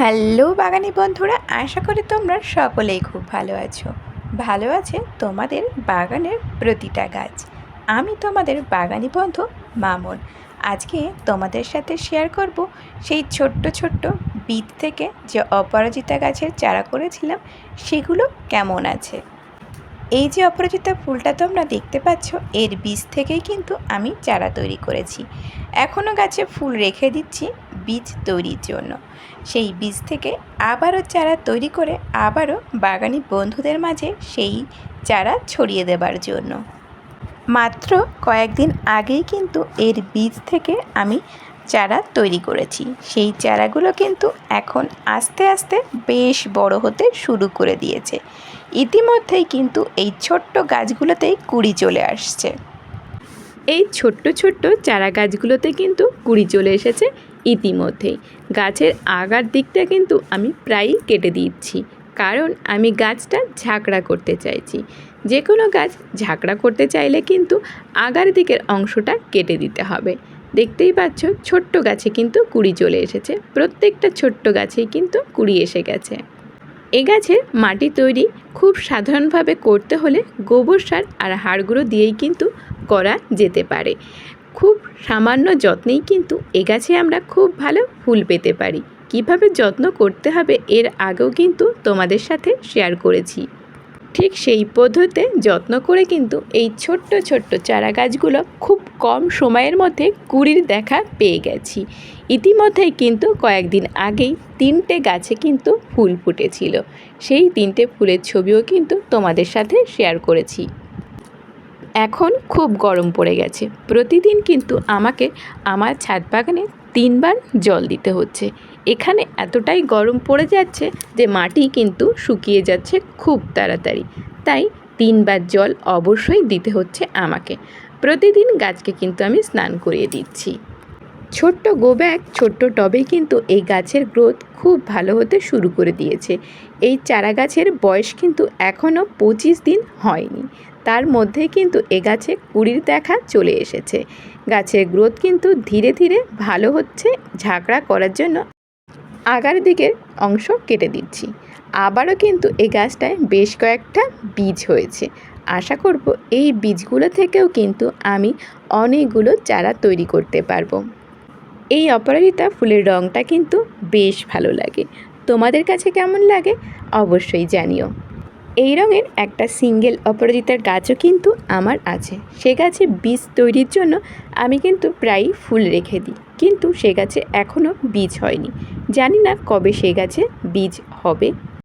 Hello বাগানি বন্ধুরা, আশা করি তোমরা সকলেই খুব ভালো আছো। ভালো আছে তোমাদের বাগানের প্রতিটা গাছ। আমি তোমাদের বাগানি বন্ধু মামন। আজকে তোমাদের সাথে শেয়ার করব সেই ছোট্ট ছোট্ট বীজ থেকে যে অপরাজিতা গাছের চারা করেছিলাম, সেগুলো কেমন আছে? এই যে অপরাজিতা ফুলটা তোমরা দেখতে পাচ্ছ, এর বীজ থেকেই কিন্তু আমি চারা তৈরি করেছি। এখনও গাছে ফুল রেখে দিচ্ছি বীজ তৈরির জন্য। সেই বীজ থেকে আবারও চারা তৈরি করে আবারও বাগানি বন্ধুদের মাঝে সেই চারা ছড়িয়ে দেবার জন্য। মাত্র কয়েকদিন আগেই কিন্তু এর বীজ থেকে আমি চারা তৈরি করেছি। সেই চারাগুলো কিন্তু এখন আস্তে আস্তে বেশ বড় হতে শুরু করে দিয়েছে। ইতিমধ্যেই কিন্তু এই ছোট্ট গাছগুলোতেই কুড়ি চলে আসছে। এই ছোট্ট ছোট্ট চারা গাছগুলোতে কিন্তু কুড়ি চলে এসেছে ইতিমধ্যেই। গাছের আগার দিকটা কিন্তু আমি প্রায়ই কেটে দিচ্ছি। কারণ আমি গাছটা ঝাঁকড়া করতে চাইছি। যে কোনো গাছ ঝাঁকড়া করতে চাইলে কিন্তু আগার দিকের অংশটা কেটে দিতে হবে। দেখতেই পাচ্ছ, ছোট্ট গাছে কিন্তু কুড়ি চলে এসেছে। প্রত্যেকটা ছোট্ট গাছেই কিন্তু কুড়ি এসে গেছে। এ গাছের মাটি তৈরি খুব সাধারণভাবে করতে হলে গোবর সার আর হাড়গুঁড়ো দিয়েই কিন্তু করা যেতে পারে। খুব সামান্য যত্নেই কিন্তু এ গাছে আমরা খুব ভালো ফুল পেতে পারি। কীভাবে যত্ন করতে হবে এর আগেও কিন্তু তোমাদের সাথে শেয়ার করেছি। ঠিক সেই পদ্ধতিতে যত্ন করে কিন্তু এই ছোট্ট ছোট্ট চারা গাছগুলো খুব কম সময়ের মধ্যে কুড়ির দেখা পেয়ে গেছি। ইতিমধ্যেই কিন্তু কয়েকদিন আগেই তিনটে গাছে কিন্তু ফুল ফুটেছিল। সেই তিনটে ফুলের ছবিও কিন্তু তোমাদের সাথে শেয়ার করেছি। এখন খুব গরম পড়ে গেছে। প্রতিদিন কিন্তু আমাকে আমার ছাদ বাগানে তিনবার জল দিতে হচ্ছে। এখানে এতটাই গরম পড়ে যাচ্ছে যে মাটি কিন্তু শুকিয়ে যাচ্ছে খুব তাড়াতাড়ি। তাই তিনবার জল অবশ্যই দিতে হচ্ছে আমাকে। প্রতিদিন গাছকে কিন্তু আমি স্নান করিয়ে দিচ্ছি। ছোট্ট গো ব্যাগ ছোট্ট টবে কিন্তু এই গাছের গ্রোথ খুব ভালো হতে শুরু করে দিয়েছে। এই চারা গাছের বয়স কিন্তু এখনও পঁচিশ দিন হয়নি। তার মধ্যে কিন্তু এ গাছে কুড়ির দেখা চলে এসেছে। গাছের গ্রোথ কিন্তু ধীরে ধীরে ভালো হচ্ছে, ঝাঁকড়া করার জন্য আগার দিকের অংশ কেটে দিচ্ছি। আবারও কিন্তু এ গাছটায় বেশ কয়েকটা বীজ হয়েছে। আশা করব এই বীজগুলো থেকেও কিন্তু আমি অনেকগুলো চারা তৈরি করতে পারব। এই অপরাজিতা ফুলের রঙটা কিন্তু বেশ ভালো লাগে। তোমাদের কাছে কেমন লাগে অবশ্যই জানিও। এই রঙের একটা সিঙ্গেল অপরাজিতার গাছও কিন্তু আমার আছে। সে গাছে বীজ তৈরির জন্য আমি কিন্তু প্রায় ফুল রেখে দিই। কিন্তু সে গাছে এখনও বীজ হয়নি। জানি না কবে সে গাছে বীজ হবে।